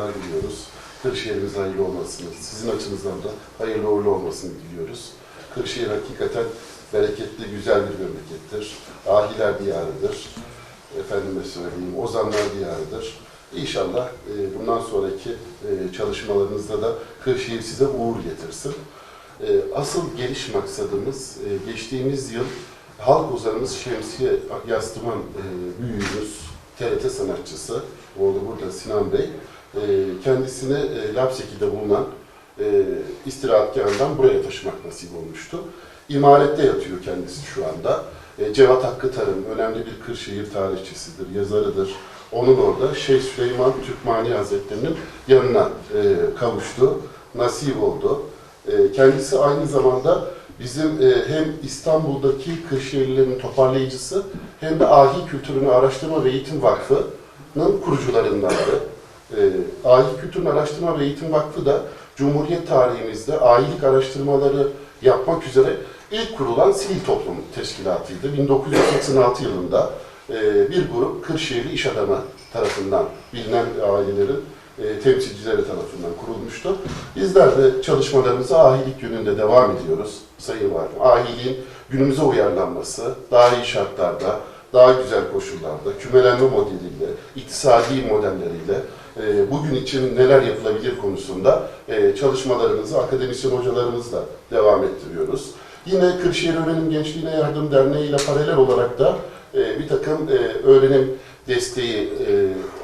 Ramazanlar diliyoruz. Kırşehir'imiz hayırlı olmasını, sizin açınızdan da hayırlı uğurlu olmasını diliyoruz. Kırşehir hakikaten bereketli, güzel bir memlekettir. Ahiler diyarıdır. Efendime söyleyeyim, ozanlar diyarıdır. İnşallah e, bundan sonraki e, çalışmalarınızda da Kırşehir size uğur getirsin. E, asıl geliş maksadımız e, geçtiğimiz yıl halk ozanımız Şemsiye Yastıman e, büyüğümüz, TRT sanatçısı, oğlu burada Sinan Bey, e, kendisini e, Lapseki'de bulunan e, istirahatgahından buraya taşımak nasip olmuştu. İmarette yatıyor kendisi şu anda. E, Cevat Hakkı Tarım, önemli bir Kırşehir tarihçisidir, yazarıdır. Onun orada Şeyh Süleyman Türkmani Hazretleri'nin yanına e, kavuştu, nasip oldu. E, kendisi aynı zamanda bizim e, hem İstanbul'daki Kırşehirlilerin toparlayıcısı hem de Ahi Kültürünü Araştırma ve Eğitim Vakfı'nın kurucularındandı. E, Ahi Kültürünü Araştırma ve Eğitim Vakfı da Cumhuriyet tarihimizde ahilik araştırmaları yapmak üzere ilk kurulan sivil toplum teşkilatıydı. 1986 yılında e, bir grup Kırşehirli iş adamı tarafından bilinen ailelerin e, temsilcileri tarafından kurulmuştu. Bizler de çalışmalarımıza ahilik yönünde devam ediyoruz Sayın Valim. Ahiliğin günümüze uyarlanması, daha iyi şartlarda, daha güzel koşullarda, kümelenme modeliyle, iktisadi modelleriyle e, bugün için neler yapılabilir konusunda e, çalışmalarımızı akademisyen hocalarımızla devam ettiriyoruz. Yine Kırşehir Öğrenim Gençliğine Yardım Derneği ile paralel olarak da e, bir takım öğrenim desteği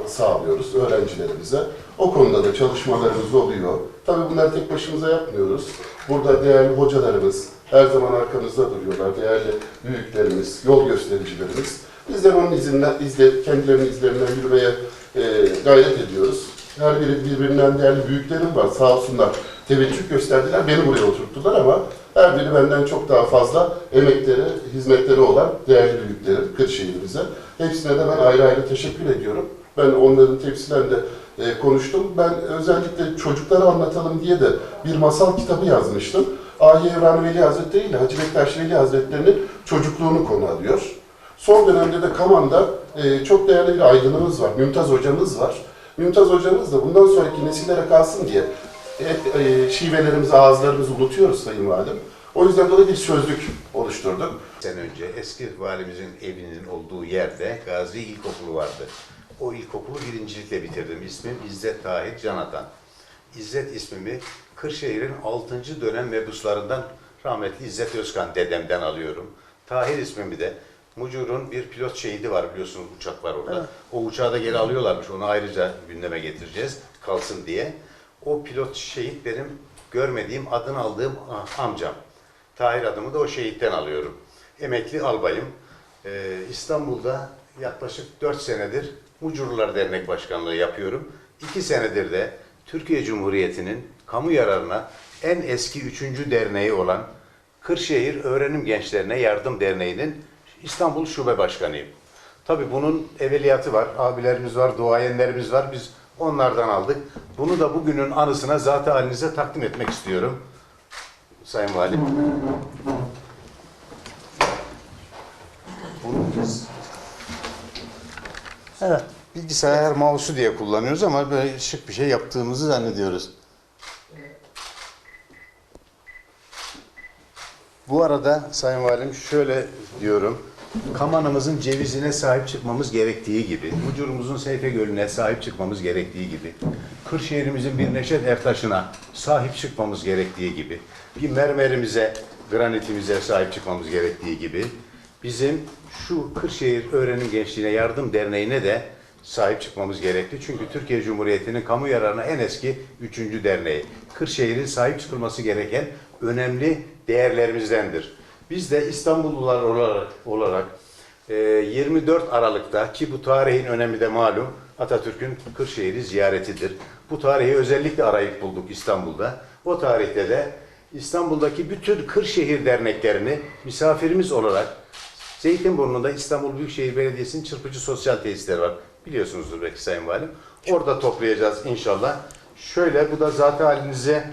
sağlıyoruz öğrencilerimize. O konuda da çalışmalarımız oluyor. Tabii bunları tek başımıza yapmıyoruz. Burada değerli hocalarımız her zaman arkamızda duruyorlar. Değerli büyüklerimiz, yol göstericilerimiz. Bizler onun izinden, izle, kendilerinin izlerinden yürümeye e, gayret ediyoruz. Her biri birbirinden değerli büyüklerim var. Sağ olsunlar teveccüh gösterdiler. Beni buraya oturttular ama her biri benden çok daha fazla emekleri, hizmetleri olan değerli büyüklerim Kırşehir'imize. Hepsine de ben ayrı ayrı teşekkür ediyorum. Ben onların tepsilen de e, konuştum. Ben özellikle çocuklara anlatalım diye de bir masal kitabı yazmıştım. Ahi Evran Veli Hazretleri ile Hacı Bektaş Veli Hazretleri'nin çocukluğunu konu alıyor. Son dönemde de Kaman'da e, çok değerli bir aydınımız var, Mümtaz hocamız var. Mümtaz hocamız da bundan sonraki nesillere kalsın diye hep e, şivelerimizi, ağızlarımızı unutuyoruz Sayın Valim. O yüzden dolayı bir sözlük oluşturduk. sene önce eski valimizin evinin olduğu yerde Gazi İlkokulu vardı. O ilkokulu birincilikle bitirdim. İsmim İzzet Tahir Canatan. İzzet ismimi Kırşehir'in 6. dönem mebuslarından rahmetli İzzet Özkan dedemden alıyorum. Tahir ismimi de Mucur'un bir pilot şehidi var biliyorsunuz uçak var orada. O uçağı da geri alıyorlarmış. Onu ayrıca gündeme getireceğiz kalsın diye. O pilot şehit benim görmediğim, adını aldığım amcam. Tahir adımı da o şehitten alıyorum. Emekli albayım. Ee, İstanbul'da yaklaşık 4 senedir Mucurlar Dernek Başkanlığı yapıyorum. 2 senedir de Türkiye Cumhuriyeti'nin kamu yararına en eski 3. derneği olan Kırşehir Öğrenim Gençlerine Yardım Derneği'nin İstanbul Şube Başkanıyım. Tabii bunun evveliyatı var, abilerimiz var, duayenlerimiz var. Biz onlardan aldık. Bunu da bugünün anısına zat halinize takdim etmek istiyorum. Sayın Valim. Bunu biz Evet. bilgisayar mouse'u diye kullanıyoruz ama böyle şık bir şey yaptığımızı zannediyoruz. Bu arada Sayın Valim şöyle diyorum. Kamanımızın cevizine sahip çıkmamız gerektiği gibi, Mucurumuzun Seyfe Gölü'ne sahip çıkmamız gerektiği gibi, Kırşehir'imizin bir Neşet Ertaş'ına sahip çıkmamız gerektiği gibi, bir mermerimize, granitimize sahip çıkmamız gerektiği gibi, bizim şu Kırşehir Öğrenim Gençliğine Yardım Derneği'ne de sahip çıkmamız gerekli. Çünkü Türkiye Cumhuriyeti'nin kamu yararına en eski üçüncü derneği. Kırşehir'in sahip çıkılması gereken önemli değerlerimizdendir. Biz de İstanbullular olarak, olarak e, 24 Aralık'ta ki bu tarihin önemi de malum Atatürk'ün Kırşehir'i ziyaretidir. Bu tarihi özellikle arayıp bulduk İstanbul'da. O tarihte de İstanbul'daki bütün Kırşehir derneklerini misafirimiz olarak Zeytinburnu'nda İstanbul Büyükşehir Belediyesi'nin çırpıcı sosyal tesisleri var. Biliyorsunuzdur belki Sayın Valim. Orada toplayacağız inşallah. Şöyle bu da zaten halinize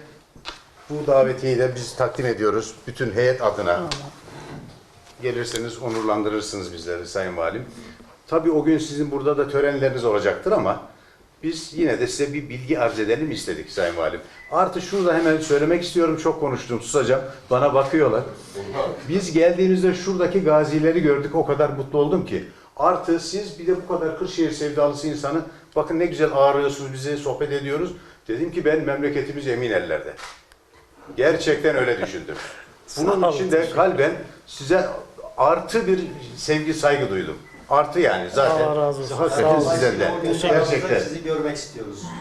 bu davetiyeyi de biz takdim ediyoruz. Bütün heyet adına. Gelirseniz onurlandırırsınız bizleri Sayın Valim. Tabii o gün sizin burada da törenleriniz olacaktır ama Biz yine de size bir bilgi arz edelim istedik Sayın Valim. Artı şunu da hemen söylemek istiyorum. Çok konuştum, susacağım. Bana bakıyorlar. Biz geldiğimizde şuradaki gazileri gördük. O kadar mutlu oldum ki. Artı siz bir de bu kadar Kırşehir sevdalısı insanı bakın ne güzel ağırlıyorsunuz bizi, sohbet ediyoruz. Dedim ki ben memleketimiz emin ellerde. Gerçekten öyle düşündüm. Bunun için de kalben size artı bir sevgi saygı duydum. Artı yani zaten. Allah razı olsun. Hakikaten Sağ olun. sizden de. O Gerçekten. Sizi görmek istiyoruz.